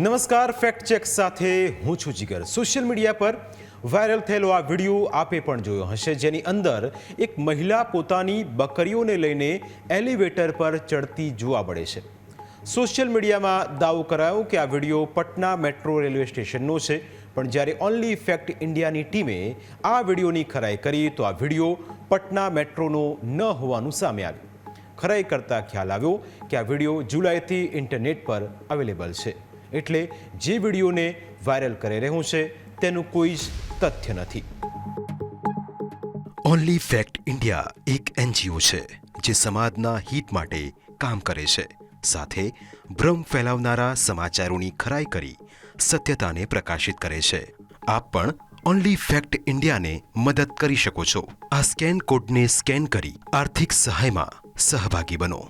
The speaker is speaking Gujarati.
નમસ્કાર ફેક્ટ ચેક સાથે હું છું જીગર. સોશિયલ મીડિયા પર વાયરલ થયેલો આ વીડિયો આપે પણ જોયો હશે, જેની અંદર એક મહિલા પોતાની બકરીઓને લઈને એલિવેટર પર ચડતી જોવા મળે છે. સોશિયલ મીડિયામાં દાવો કરાયો કે આ વીડિયો પટના મેટ્રો રેલવે સ્ટેશનનો છે, પણ જ્યારે ઓનલી ફેક્ટ ઇન્ડિયાની ટીમે આ વિડીયોની ખરાઈ કરી, તો આ વીડિયો પટના મેટ્રોનો ન હોવાનું સામે આવ્યું. ખરાઈ કરતાં ખ્યાલ આવ્યો કે આ વીડિયો જુલાઈથી ઇન્ટરનેટ પર અવેલેબલ છે. એટલે જે વિડીયોને વાયરલ કરી રહ્યું છે, તેનું કોઈ જ તથ્ય નથી. ઓનલી ફેક્ટ ઇન્ડિયા એક એનજીઓ છે, જે સમાજના હિત માટે કામ કરે છે. સાથે ભ્રમ ફેલાવનારા સમાચારોની ખરાઈ કરી સત્યતાને પ્રકાશિત કરે છે. આપ પણ ઓનલી ફેક્ટ ઇન્ડિયાને મદદ કરી શકો છો. આ સ્કેન કોડને સ્કેન કરી આર્થિક સહાયમાં સહભાગી બનો.